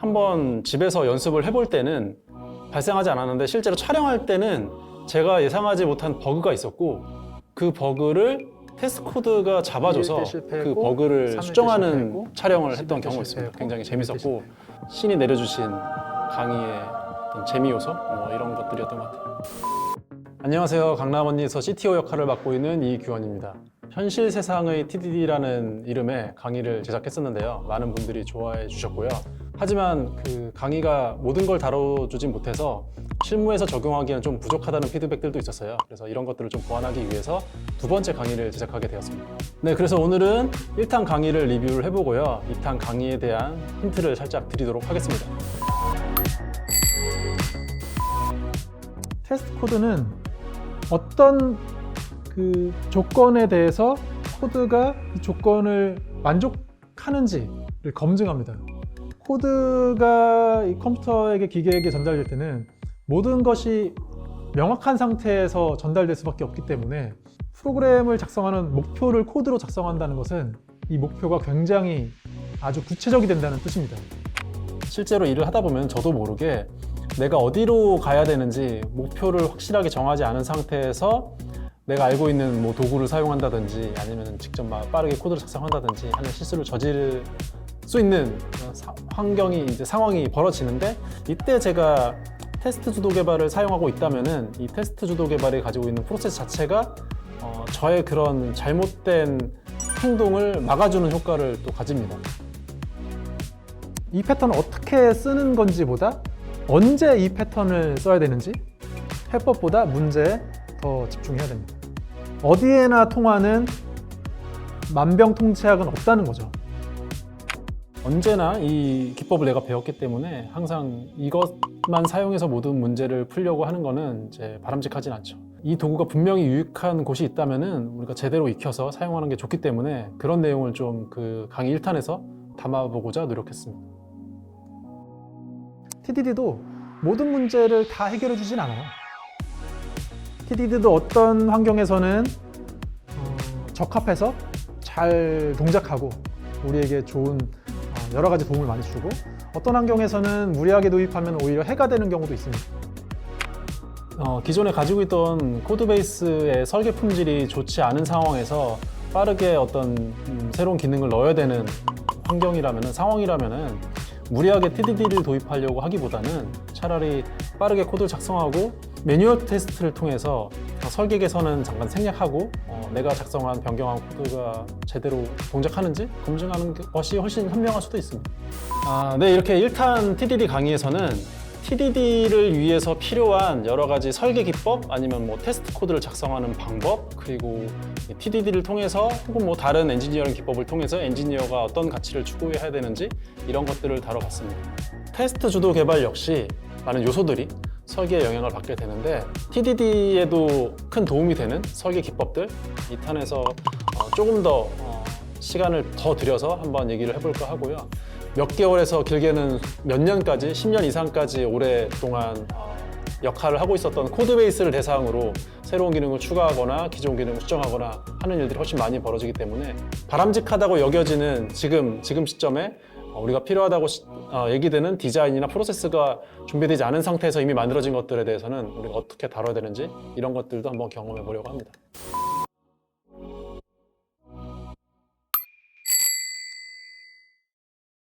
한번 집에서 연습을 해볼 때는 발생하지 않았는데 실제로 촬영할 때는 제가 예상하지 못한 버그가 있었고 그 버그를 테스트 코드가 잡아줘서 그 버그를 수정하는 촬영을 했던 때 경우가 있습니다. 굉장히 재밌었고 신이 내려주신 강의의 어떤 재미 요소 뭐 이런 것들이었던 것 같아요. 안녕하세요. 강남 언니에서 CTO 역할을 맡고 있는 이규원입니다. 현실 세상의 TDD라는 이름의 강의를 제작했었는데요. 많은 분들이 좋아해 주셨고요. 하지만 그 강의가 모든 걸 다뤄주진 못해서 실무에서 적용하기에는 좀 부족하다는 피드백들도 있었어요. 그래서 이런 것들을 좀 보완하기 위해서 두 번째 강의를 제작하게 되었습니다. 네, 그래서 오늘은 1탄 강의를 리뷰를 해보고요. 2탄 강의에 대한 힌트를 살짝 드리도록 하겠습니다. 테스트 코드는 어떤 그 조건에 대해서 코드가 이 조건을 만족하는지를 검증합니다. 코드가 이 컴퓨터에게 기계에게 전달될 때는 모든 것이 명확한 상태에서 전달될 수밖에 없기 때문에 프로그램을 작성하는 목표를 코드로 작성한다는 것은 이 목표가 굉장히 아주 구체적이 된다는 뜻입니다. 실제로 일을 하다 보면 저도 모르게 내가 어디로 가야 되는지 목표를 확실하게 정하지 않은 상태에서 내가 알고 있는 뭐 도구를 사용한다든지 아니면 직접 막 빠르게 코드를 작성한다든지 하는 실수를 저지를 수 있는 환경이 이제 상황이 벌어지는데 이때 제가 테스트 주도 개발을 사용하고 있다면은 이 테스트 주도 개발이 가지고 있는 프로세스 자체가 어, 저의 그런 잘못된 행동을 막아주는 효과를 또 가집니다. 이 패턴을 어떻게 쓰는 건지보다 언제 이 패턴을 써야 되는지 해법보다 문제에 더 집중해야 됩니다. 어디에나 통하는 만병통치약은 없다는 거죠. 언제나 이 기법을 내가 배웠기 때문에 항상 이것만 사용해서 모든 문제를 풀려고 하는 거는 이제 바람직하진 않죠. 이 도구가 분명히 유익한 곳이 있다면은 우리가 제대로 익혀서 사용하는 게 좋기 때문에 그런 내용을 좀 그 강의 1탄에서 담아보고자 노력했습니다. TDD도 모든 문제를 다 해결해 주진 않아요. TDD도 어떤 환경에서는 어, 적합해서 잘 동작하고 우리에게 좋은 어, 여러 가지 도움을 많이 주고 어떤 환경에서는 무리하게 도입하면 오히려 해가 되는 경우도 있습니다. 어, 기존에 가지고 있던 코드 베이스의 설계 품질이 좋지 않은 상황에서 빠르게 어떤 음, 새로운 기능을 넣어야 되는 환경이라면 상황이라면은 무리하게 TDD를 도입하려고 하기보다는 차라리 빠르게 코드를 작성하고 매뉴얼 테스트를 통해서 설계 개선은 잠깐 생략하고 어, 내가 작성한 변경한 코드가 제대로 동작하는지 검증하는 것이 훨씬 현명할 수도 있습니다. 아, 네, 이렇게 1탄 TDD 강의에서는 TDD를 위해서 필요한 여러 가지 설계 기법 아니면 뭐 테스트 코드를 작성하는 방법 그리고 TDD를 통해서 혹은 뭐 다른 엔지니어링 기법을 통해서 엔지니어가 어떤 가치를 추구해야 되는지 이런 것들을 다뤄봤습니다. 테스트 주도 개발 역시 많은 요소들이 설계에 영향을 받게 되는데 TDD에도 큰 도움이 되는 설계 기법들 2탄에서 어, 조금 더 어, 시간을 더 들여서 한번 얘기를 해볼까 하고요. 몇 개월에서 길게는 몇 년까지, 10년 이상까지 오랫동안 어, 역할을 하고 있었던 코드 베이스를 대상으로 새로운 기능을 추가하거나 기존 기능을 수정하거나 하는 일들이 훨씬 많이 벌어지기 때문에 바람직하다고 여겨지는 지금, 지금 시점에 어, 우리가 필요하다고 시- 어, 얘기되는 디자인이나 프로세스가 준비되지 않은 상태에서 이미 만들어진 것들에 대해서는 우리가 어떻게 다뤄야 되는지 이런 것들도 한번 경험해 보려고 합니다.